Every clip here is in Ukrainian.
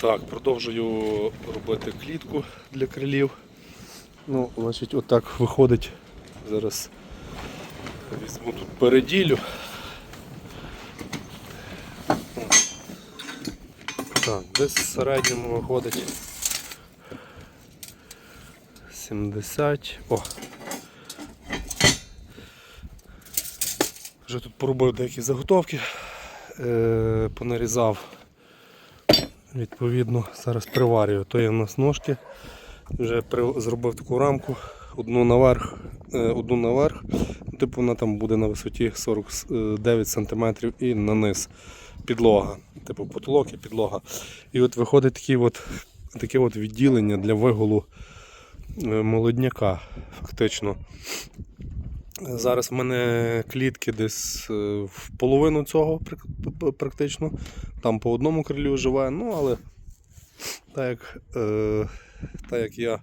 Так, продовжую робити клітку для крилів. Ну, значить, отак виходить. Зараз візьму тут переділю. Так, десь в середньому виходить 70. О! Вже тут поробив деякі заготовки, е, понарізав. Відповідно, зараз приварюю. То є в нас ножки. Вже зробив таку рамку, одну наверх, е, одну наверх. Типу вона там буде на висоті 49 см і на низ підлога. Типу потолок і підлога. І от виходить такі от, таке от відділення для вигулу е, молодняка, фактично. Зараз в мене клітки десь е, в половину цього практично. Там по одному крилю живе, ну але так як, е, так як я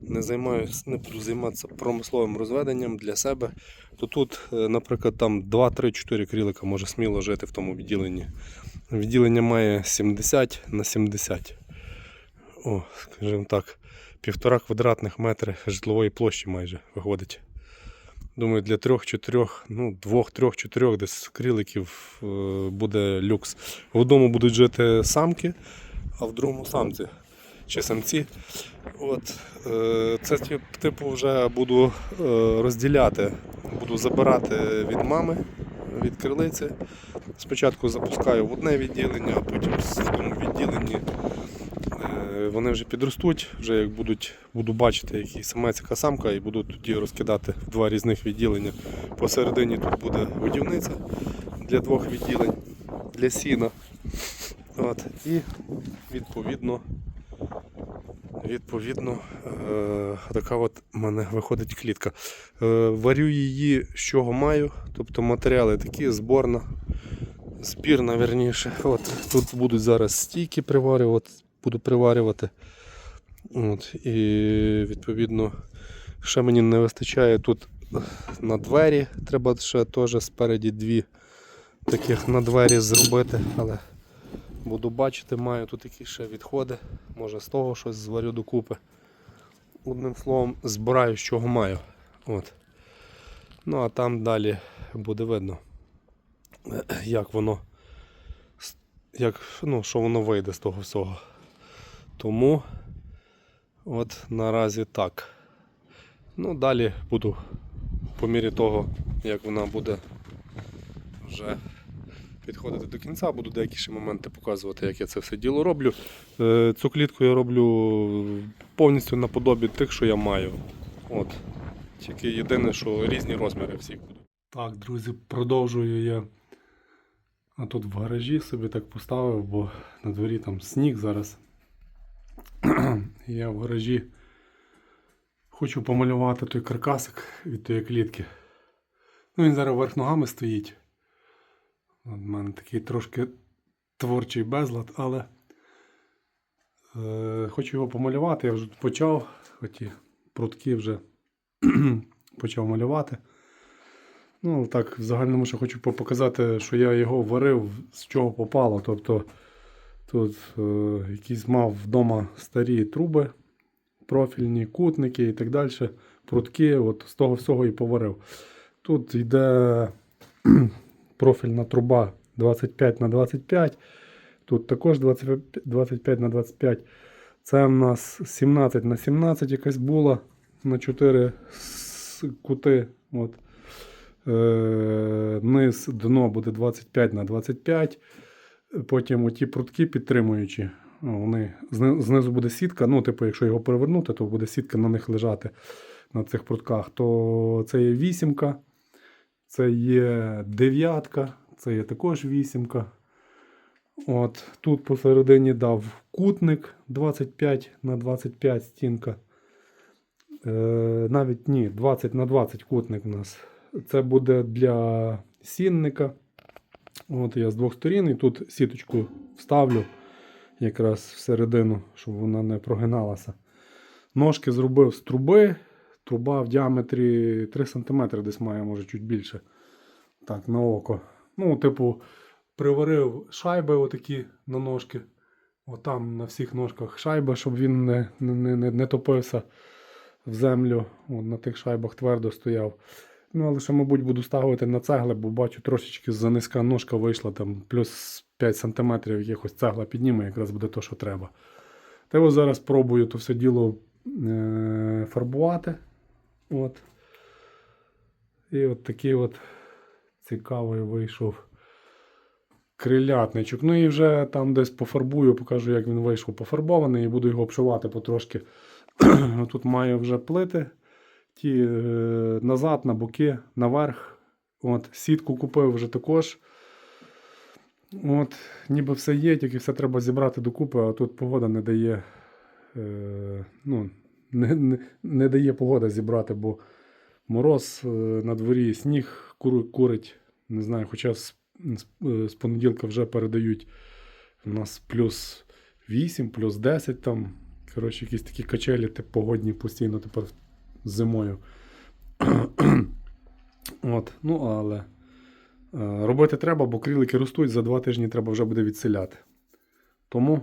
не займаюся, не займатися промисловим розведенням для себе, то тут, е, наприклад, там 2-3-4 крілика може сміло жити в тому відділенні. Відділення має 70 на 70. О, скажімо так, півтора квадратних метри житлової площі майже виходить. Думаю, для трьох-чотирьох, ну, двох, трьох, чотирьох десь кріликів е, буде люкс. В одному будуть жити самки, а в другому самці чи самці. От, е, це типу вже буду е, розділяти. Буду забирати від мами, від крилиці. Спочатку запускаю в одне відділення, а потім в тому відділенні Вони вже підростуть, вже як будуть, буду бачити, який самець, яка самка, і буду тоді розкидати в два різних відділення. Посередині тут буде годівниця для двох відділень, для сіна. От, і відповідно, відповідно е, така от в мене виходить клітка. Е, варю її з чого маю, тобто матеріали такі, зборна, збірна, верніше. От, тут будуть зараз стійки приварювати, буду приварювати. От, і відповідно, ще мені не вистачає тут на двері. Треба ще теж спереді дві таких на двері зробити, але буду бачити, маю тут якісь ще відходи. Може з того щось зварю докупи. Одним словом, збираю з чого маю. От. Ну а там далі буде видно, як воно, як, ну, що воно вийде з того всього. Тому от наразі так. Ну, далі буду по мірі того, як вона буде вже підходити до кінця, буду деякі ще моменти показувати, як я це все діло роблю. Е, Цю клітку я роблю повністю наподобі тих, що я маю. От. Тільки єдине, що різні розміри всіх будуть. Так, друзі, продовжую я. А тут в гаражі собі так поставив, бо на дворі там сніг зараз. Я в гаражі хочу помалювати той каркасик від тої клітки. Ну, він зараз вверх ногами стоїть. У мене такий трошки творчий безлад, але е, хочу його помалювати. Я вже почав, оті прутки вже почав малювати. Ну, так, в загальному ще хочу показати, що я його варив, з чого попало. Тобто тут е, якісь мав вдома старі труби, профільні кутники і так далі, прутки, от з того всього і поварив. Тут йде профільна труба 25 на 25. Тут також 25 25 на 25. Це в нас 17 на 17 якась була на 4 кути. От. Е, низ дно буде 25 на 25. Потім оті прутки підтримуючі. Вони, знизу буде сітка. Ну, типу, якщо його перевернути, то буде сітка на них лежати на цих прутках. То це є вісімка, це є дев'ятка, це є також вісімка. От, тут посередині дав кутник 25 на 25 стінка. Е, навіть ні, 20 на 20 кутник у нас. Це буде для сінника. От я з двох сторін і тут сіточку вставлю якраз всередину, щоб вона не прогиналася. Ножки зробив з труби. Труба в діаметрі 3 см десь має, може чуть більше. Так, на око. Ну, типу, приварив шайби отакі на ножки. Отам на всіх ножках шайба, щоб він не, не, не, не топився в землю. От, на тих шайбах твердо стояв. Ну, але ще, мабуть, буду ставити на цегли, бо бачу, трошечки занизька ножка вийшла, там плюс 5 см якихось цегла підніме, якраз буде то, що треба. Та ось зараз пробую то все діло е- фарбувати. От. І от такий от цікавий вийшов крилятничок. Ну і вже там десь пофарбую, покажу, як він вийшов пофарбований, і буду його обшивати потрошки. Тут маю вже плити. Ті е, назад, на боки, наверх. От, сітку купив вже також. От, ніби все є, тільки все треба зібрати докупи, а тут погода не дає. Е, ну, не, не, не дає погода зібрати, бо мороз е, на дворі, сніг кури- курить. Не знаю, хоча з, з, е, з понеділка вже передають у нас плюс 8, плюс 10 там. Коротше, якісь такі качелі тип, погодні постійно тепер зимою. От, ну але е, робити треба, бо крилики ростуть, за два тижні треба вже буде відселяти. Тому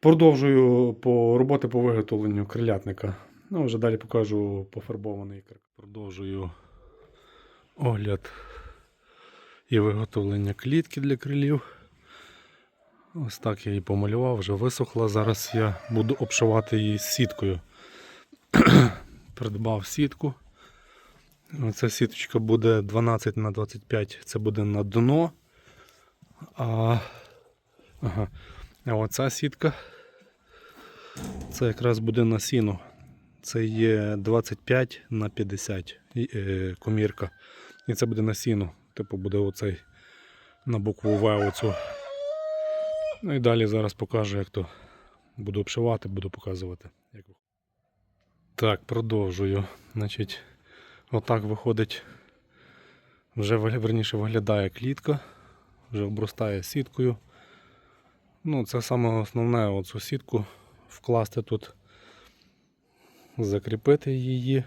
продовжую по роботи по виготовленню крилятника. Ну, вже далі покажу пофарбований крик. Продовжую огляд і виготовлення клітки для крилів. Ось так я її помалював, вже висохла. Зараз я буду обшивати її сіткою. Придбав сітку. Ця сіточка буде 12 на 25, це буде на дно. А, ага. а оця сітка це якраз буде на сіно. Це є 25 на 50 е, комірка. І це буде на сіно. Типу буде оцей на букву В оцю. Ну і далі зараз покажу, як то буду обшивати, буду показувати. Так, продовжую. Значить, отак виходить. Вже верніше виглядає клітка, вже обростає сіткою. Ну, це саме основне оцю сітку вкласти тут, закріпити її.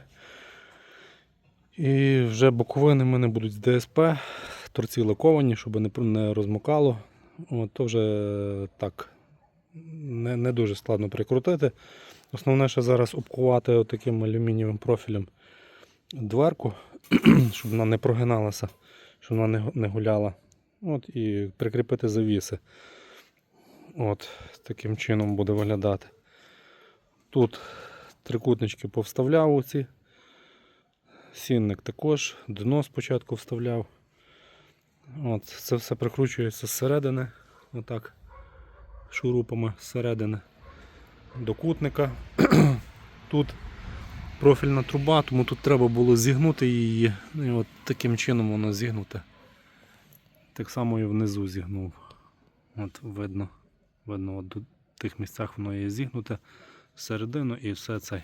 І вже боковини в мене будуть з ДСП, торці лаковані, щоб не розмокало. От, то вже так не, не дуже складно прикрутити. Основне, що зараз обкувати таким алюмінієвим профілем дверку, щоб вона не прогиналася, щоб вона не, гуляла. От, і прикріпити завіси. От, таким чином буде виглядати. Тут трикутнички повставляв оці. Сінник також, дно спочатку вставляв. От, це все прикручується зсередини, отак, шурупами зсередини до кутника. Тут профільна труба, тому тут треба було зігнути її. Ну, і от таким чином воно зігнуте. Так само і внизу зігнув. От видно, видно, от до тих місцях воно є зігнуте всередину і все це.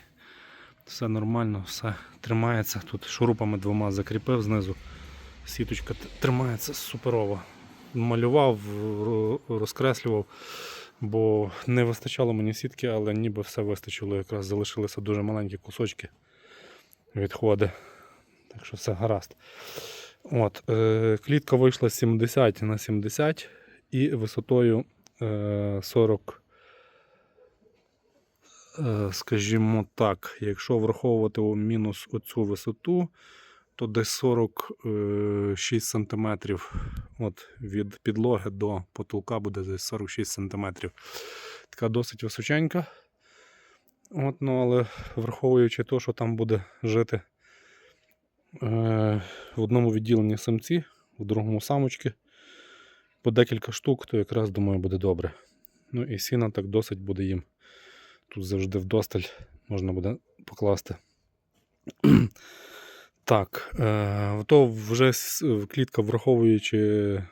Все нормально, все тримається. Тут шурупами двома закріпив знизу. Сіточка тримається суперово. Малював, розкреслював, бо не вистачало мені сітки, але ніби все вистачило. Якраз залишилися дуже маленькі кусочки відходи. Так що все гаразд. От, е, клітка вийшла 70 на 70 і висотою е, 40 Е, скажімо так, якщо враховувати мінус оцю висоту, то десь 46 см от від підлоги до потолка буде десь 46 см. Така досить височенька. От, ну, але враховуючи те, що там буде жити е, в одному відділенні самці, в другому самочки, по декілька штук, то якраз думаю буде добре. Ну і сіна так досить буде їм. Тут завжди вдосталь можна буде покласти. Так, е, то вже клітка, враховуючи е,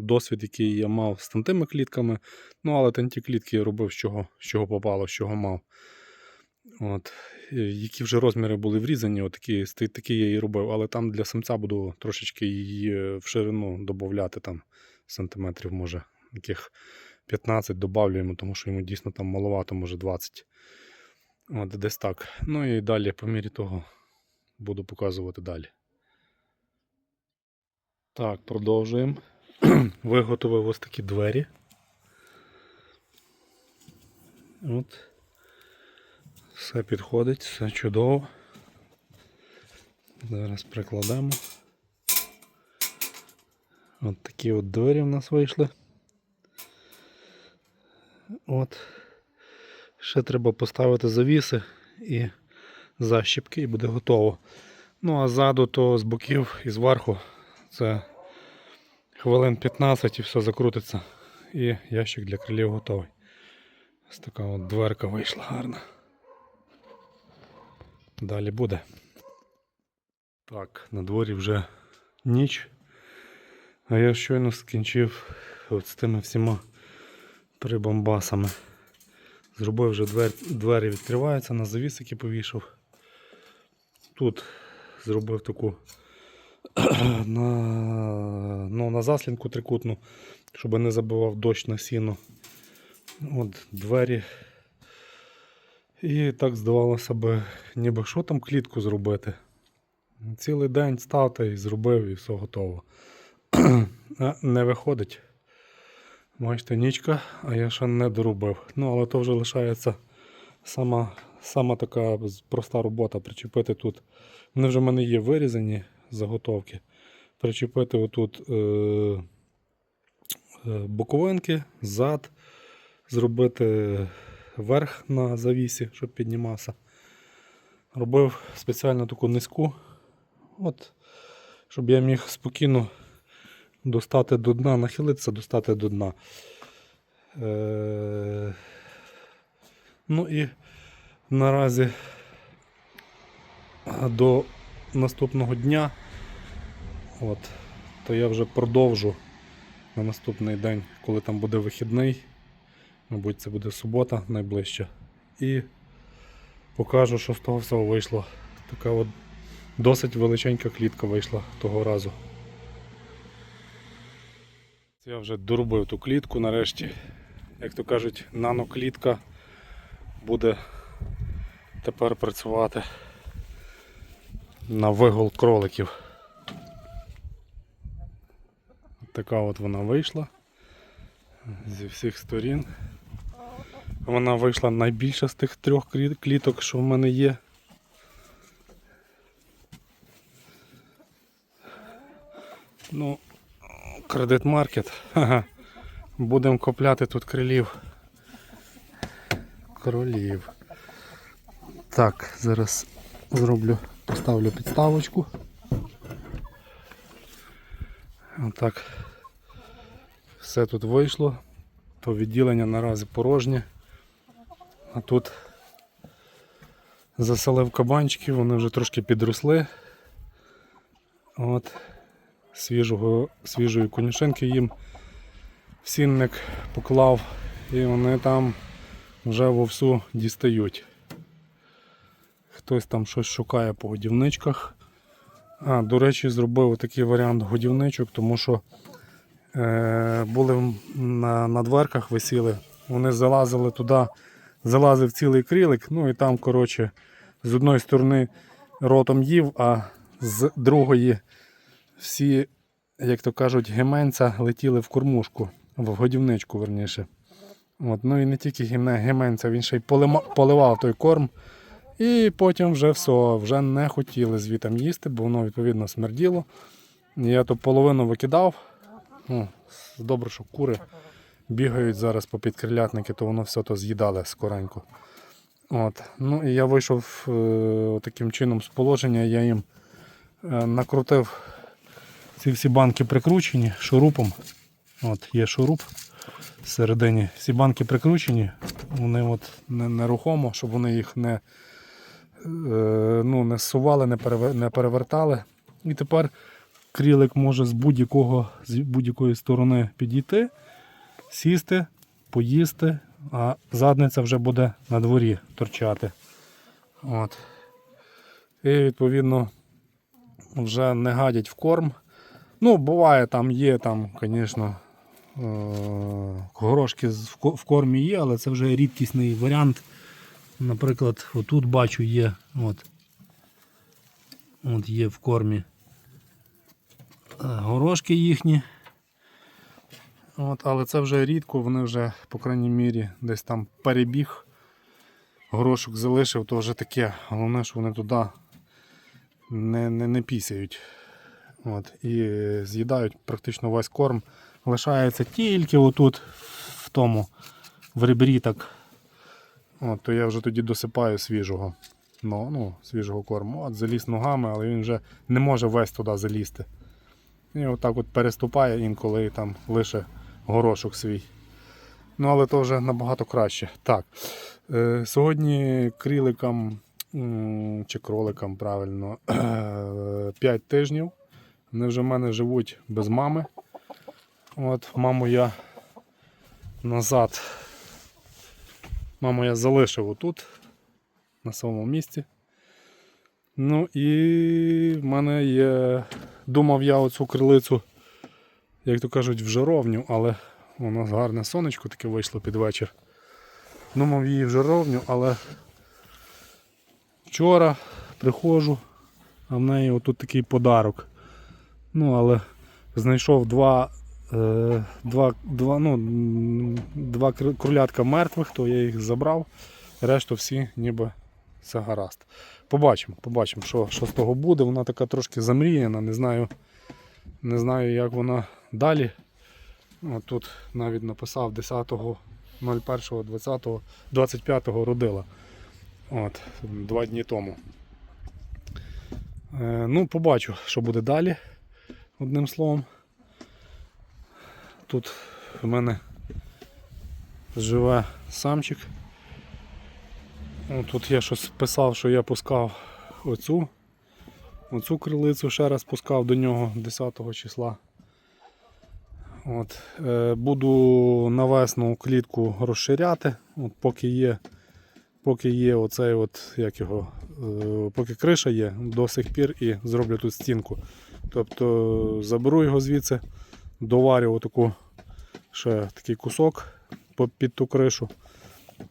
досвід, який я мав з тантими клітками. Ну, але танті клітки я робив з чого, з чого попало, з чого мав. От. Е, Які вже розміри були врізані, от такі, я і робив, але там для самця буду трошечки її в ширину додати, там сантиметрів, може, яких 15 добавлюємо, тому що йому дійсно там маловато, може 20. От десь так. Ну і далі, по мірі того, буду показувати далі. Так, продовжуємо. Виготовив ось такі двері. От. Все підходить, все чудово. Зараз прикладемо. От такі от двері в нас вийшли. От. Ще треба поставити завіси і защіпки і буде готово. Ну а ззаду то з боків і зверху це хвилин 15 і все закрутиться. І ящик для крилів готовий. Ось така от дверка вийшла гарна. Далі буде. Так, на дворі вже ніч. А я щойно скінчив от з тими всіма прибамбасами. Зробив вже двері, двері відкриваються, на завісики повішав. Тут зробив таку на, ну, на заслінку трикутну, щоб не забивав дощ на сіно. От двері. І так здавалося би, ніби що там клітку зробити. Цілий день став та і зробив, і все готово. А не виходить. Бачите, нічка, а я ще не доробив. Ну, але то вже лишається сама, сама така проста робота. Причепити тут. Вони вже в мене є вирізані заготовки. Причепити отут е, е, боковинки, зад, зробити верх на завісі, щоб піднімався. Робив спеціально таку низьку, от, щоб я міг спокійно достати до дна, нахилитися, достати до дна. Е, ну і наразі до наступного дня, от, то я вже продовжу на наступний день, коли там буде вихідний. Мабуть, це буде субота найближча. І покажу, що з того всього вийшло. Така от досить величенька клітка вийшла того разу. Я вже доробив ту клітку нарешті. Як то кажуть, наноклітка буде тепер працювати на вигул кроликів. Така от вона вийшла зі всіх сторін. Вона вийшла найбільша з тих трьох кліток, що в мене є. Ну, кредит маркет. Будемо купляти тут крилів. Кролів. Так, зараз зроблю, поставлю підставочку. Отак. Все тут вийшло. То відділення наразі порожнє. А тут заселив кабанчики, вони вже трошки підросли. От. Свіжого, свіжої конюшинки їм сінник поклав і вони там вже вовсю дістають. Хтось там щось шукає по годівничках. А, до речі, зробив такий варіант годівничок, тому що е, були на, на дверках висіли, вони залазили туди, залазив цілий крілик, ну і там, коротше, з одної сторони ротом їв, а з другої всі, як то кажуть, геменця летіли в кормушку, в годівничку, верніше. От, ну і не тільки геменця, він ще й поливав той корм. І потім вже все, вже не хотіли звітом їсти, бо воно відповідно смерділо. Я то половину викидав. Ну, добре, що кури бігають зараз по підкрилятники, то воно все то з'їдали скоренько. От. Ну і я вийшов е, таким чином з положення, я їм е, накрутив ці всі банки прикручені шурупом. От, є шуруп всередині. Всі банки прикручені, вони от нерухомо, щоб вони їх не, ну, не зсували, не, перевертали. І тепер крілик може з будь-якого з будь-якої сторони підійти, сісти, поїсти, а задниця вже буде на дворі торчати. От. І відповідно вже не гадять в корм. Ну, буває, там є, там, звісно, е, горошки в кормі є, але це вже рідкісний варіант. Наприклад, отут бачу є. От, от є в кормі е, горошки їхні. От, але це вже рідко, вони вже, по крайній мірі, десь там перебіг горошок залишив, то вже таке. Головне, що вони туди не, не, не пісяють. От, і з'їдають практично весь корм. Лишається тільки отут, в тому, в ребрі так. От, то я вже тоді досипаю свіжого. Ну, ну, свіжого корму. От заліз ногами, але він вже не може весь туди залізти. І отак от переступає інколи і там лише горошок свій. Ну, але то вже набагато краще. Так. Е, сьогодні кріликам чи кроликам правильно 5 тижнів. Вони вже в мене живуть без мами. От, маму я назад. Маму я залишив отут, на самому місці. Ну і в мене є. Думав я оцю крилицю, як то кажуть, в жаровню, але у нас гарне сонечко таке вийшло під вечір. Думав її в жаровню, але вчора приходжу, а в неї отут такий подарок. Ну, але знайшов два, два, два, ну, два кр- кролятка мертвих, то я їх забрав. Решту всі ніби все гаразд. Побачимо, побачимо, що, що з того буде. Вона така трошки замріяна, не знаю, не знаю, як вона далі. От тут навіть написав 10.01.20, 25 родила. От, два дні тому. Е, ну, побачу, що буде далі. Одним словом. Тут в мене живе самчик. Тут я щось писав, що я пускав оцю, оцю крилицю, ще раз пускав до нього 10 числа. От, е, буду на весну клітку розширяти, от, поки є, поки є оцей от, як його, е, поки криша є, до сих пір і зроблю тут стінку. Тобто заберу його звідси, доварю отаку ще такий кусок під ту кришу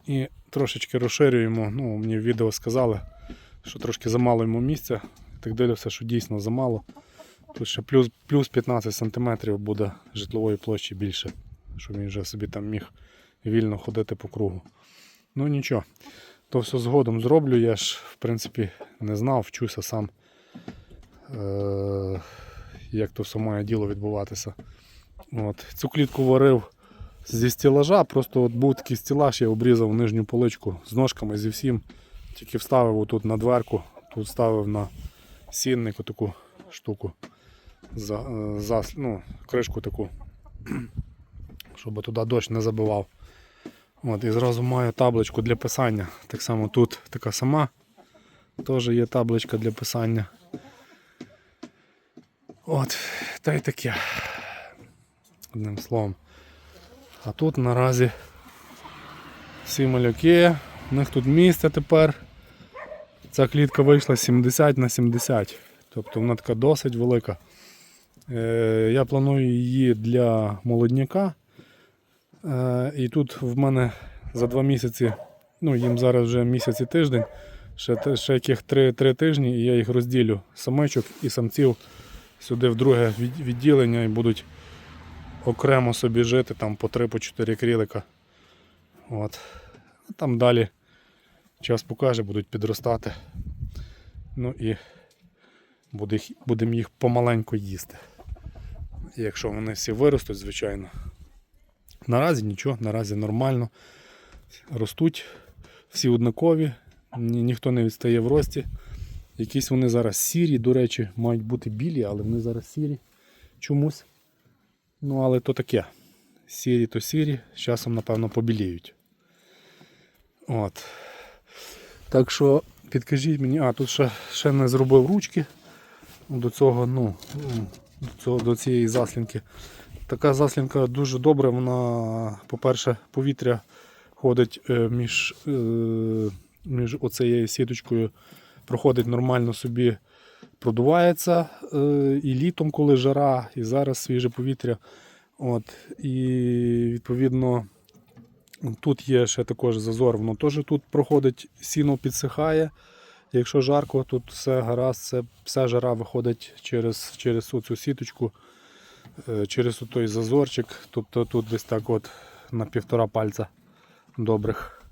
і трошечки розширюємо. Ну, мені в відео сказали, що трошки замало йому місця. Так дивлюся, що дійсно замало. Тут ще плюс, плюс 15 см буде житлової площі більше, щоб він вже собі там міг вільно ходити по кругу. Ну нічого, то все згодом зроблю. Я ж в принципі не знав, вчуся сам, е- як то все має діло відбуватися. От. Цю клітку варив зі стілажа, просто от був такий стілаж, я обрізав нижню поличку з ножками зі всім. Тільки вставив отут на дверку, тут ставив на сінник таку штуку, за, е, зас, ну, кришку таку, щоб туди дощ не забивав. От, і зразу маю табличку для писання. Так само тут така сама. Теж є табличка для писання. От, та й таке. Одним словом. А тут наразі всі малюки, у них тут місце тепер. Ця клітка вийшла 70 на 70, тобто вона така досить велика. Е, я планую її для молодняка. Е, і тут в мене за два місяці, ну їм зараз вже місяць і тиждень, ще, ще яких три, три тижні, і я їх розділю самичок і самців сюди в друге відділення і будуть окремо собі жити, там по 3-4 крілика. От. А Там далі час покаже, будуть підростати. Ну і будемо їх помаленьку їсти. Якщо вони всі виростуть, звичайно. Наразі нічого, наразі нормально. Ростуть, всі однакові, ні, ніхто не відстає в рості. Якісь вони зараз сірі, до речі, мають бути білі, але вони зараз сірі чомусь. Ну, але то таке. Сірі то сірі, з часом, напевно, побіліють. От. Так що підкажіть мені, а тут ще, ще не зробив ручки до цього, ну, до, цього, до цієї заслінки. Така заслінка дуже добра, вона, по-перше, повітря ходить е, між, е, між оцею сіточкою, проходить нормально собі, продувається е, і літом, коли жара, і зараз свіже повітря. От, і відповідно тут є ще також зазор, воно теж тут проходить, сіно підсихає. Якщо жарко, тут все гаразд, це, вся жара виходить через, через цю сіточку, е, через той зазорчик. Тобто тут десь так от на півтора пальця добрих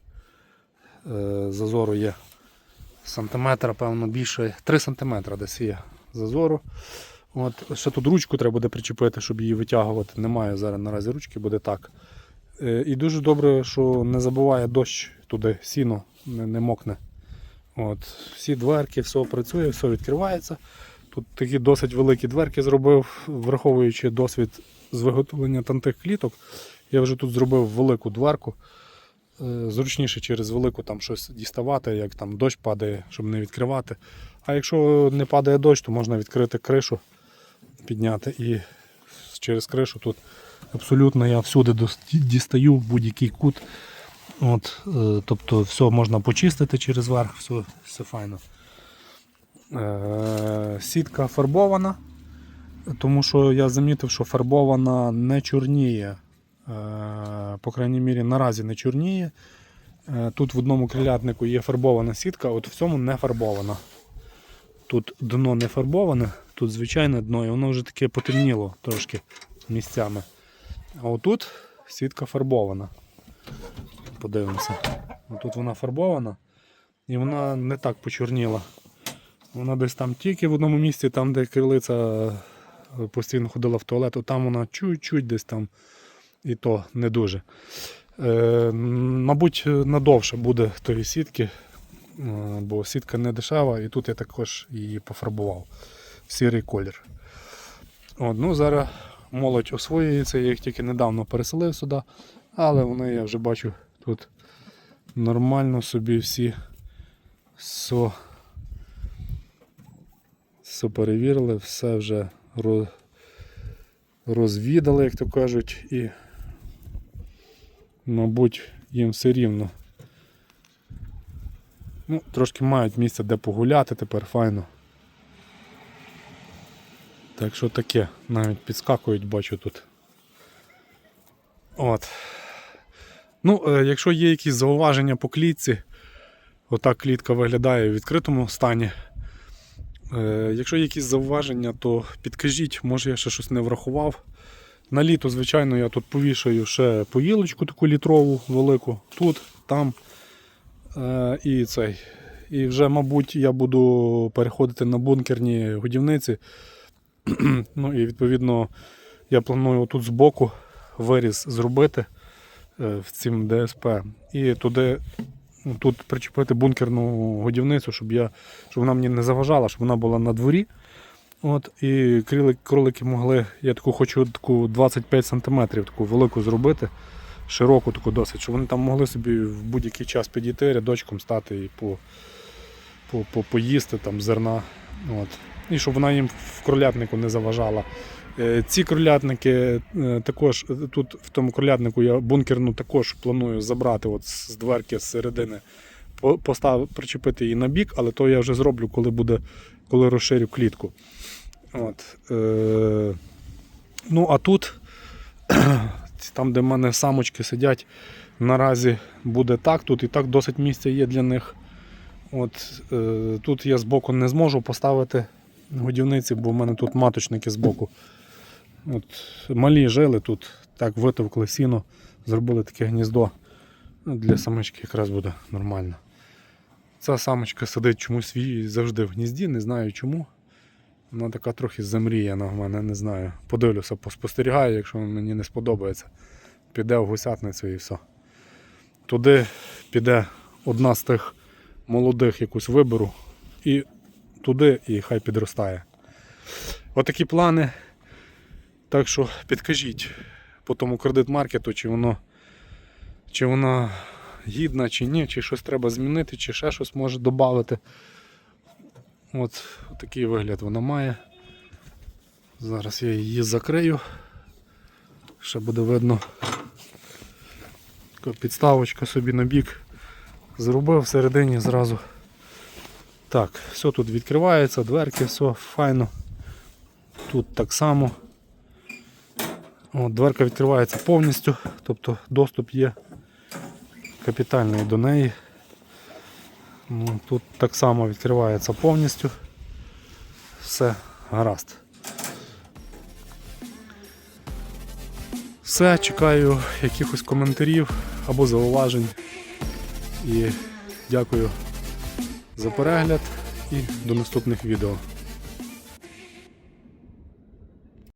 е, зазору є сантиметра, певно, більше. 3 сантиметра десь є зазору. От, ще тут ручку треба буде причепити, щоб її витягувати. Немає зараз наразі ручки, буде так. Е, І дуже добре, що не забуває дощ туди, сіно не, не мокне. От, всі дверки, все працює, все відкривається. Тут такі досить великі дверки зробив, враховуючи досвід з виготовлення тантих кліток. Я вже тут зробив велику дверку. Е, Зручніше через велику там щось діставати, як там дощ падає, щоб не відкривати. А якщо не падає дощ, то можна відкрити кришу, підняти і через кришу тут абсолютно я всюди дістаю в будь-який кут. От, е, тобто все можна почистити через верх, все, все файно. Е, сітка фарбована, тому що я замітив, що фарбована не чорніє. Е, по крайній мірі наразі не чорніє. Е, тут в одному крилятнику є фарбована сітка, от в цьому не фарбована. Тут дно не фарбоване, тут звичайне дно, і воно вже таке потемніло трошки місцями. А отут сітка фарбована. Подивимося. Отут вона фарбована і вона не так почорніла. Вона десь там тільки в одному місці, там, де крилиця е, постійно ходила в туалет, там вона чуть-чуть десь там і то не дуже. Е, мабуть, надовше буде тої сітки, е, бо сітка не дешева, і тут я також її пофарбував в сірий колір. От, ну, зараз молодь освоюється, я їх тільки недавно переселив сюди, але вони, я вже бачу, тут нормально собі всі все, все перевірили, все вже ро- розвідали, як то кажуть, і, мабуть, їм все рівно. Ну, трошки мають місце, де погуляти тепер файно. Так що таке, навіть підскакують, бачу тут. От. Ну, е, якщо є якісь зауваження по клітці, отак клітка виглядає в відкритому стані. Е, якщо є якісь зауваження, то підкажіть, може я ще щось не врахував. На літо, звичайно, я тут повішаю ще поїлочку таку літрову велику, тут, там. Е, і цей. І вже, мабуть, я буду переходити на бункерні годівниці. ну і відповідно я планую тут збоку виріз зробити е, в цім ДСП. І туди ну, тут причепити бункерну годівницю, щоб я, щоб вона мені не заважала, щоб вона була на дворі. От, і кролики могли, я таку хочу таку 25 см, таку велику зробити, широку таку досить, щоб вони там могли собі в будь-який час підійти, рядочком стати і по, по, по, поїсти там зерна. От. І щоб вона їм в кролятнику не заважала. Е, Ці кролятники е, також е, тут в тому кролятнику я бункерну також планую забрати от з дверки з середини, причепити її на бік, але то я вже зроблю, коли буде, коли розширю клітку. От, е, ну а тут, там, де в мене самочки сидять, наразі буде так. Тут і так досить місця є для них. От, е, тут я збоку не зможу поставити годівниці, бо в мене тут маточники збоку. От, малі жили тут, так витовкли сіно, зробили таке гніздо. Ну, Для самочки якраз буде нормально. Ця самочка сидить чомусь завжди в гнізді, не знаю чому. Вона така трохи замріяна в мене, не знаю. Подивлюся, поспостерігаю, якщо мені не сподобається. Піде в гусятницю і все. Туди піде одна з тих молодих якусь виберу. І туди і хай підростає. Отакі плани. Так що підкажіть по тому кредит-маркету, чи воно чи вона гідна, чи ні, чи щось треба змінити, чи ще щось може додати. От такий вигляд вона має. Зараз я її закрию. Ще буде видно. Така підставочка собі на бік. Зробив всередині зразу. Так, все тут відкривається, дверки, все файно. Тут так само. От, дверка відкривається повністю, тобто доступ є капітальний до неї. Ну, Тут так само відкривається повністю. Все гаразд. Все, чекаю якихось коментарів або зауважень. І Дякую за перегляд і до наступних відео.